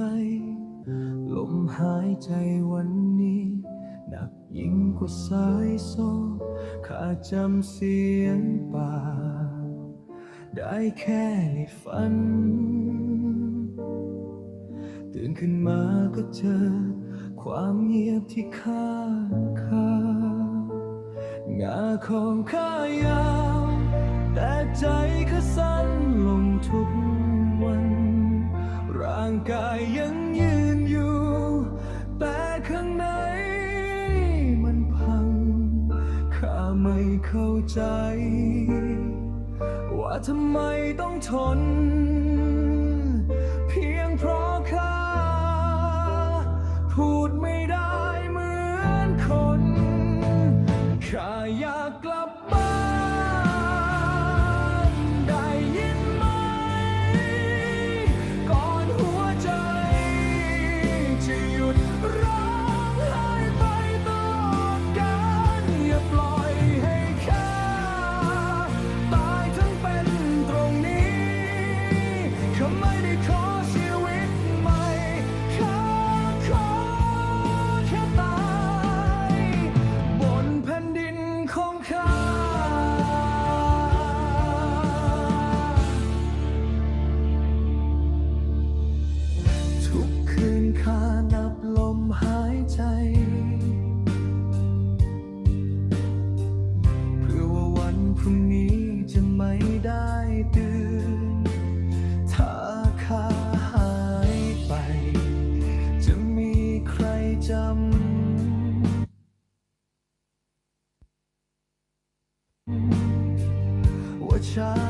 ภัลมหายใจวันนี้ หนักยิ่งกว่าสายโซ่ข้าจำเสียงป่า ได้แค่ในฝัน ตื่นขึ้นมาก็เจอ ความเงียบที่ค้าข้างาของข้ายาวแต่ใจข้าสั้นลงทุกวัน ร่างกาย จ ว่าทำไมต้องทน เพียงเพราะข้าพูดไม่ได้เหมือนคนขายาก Tr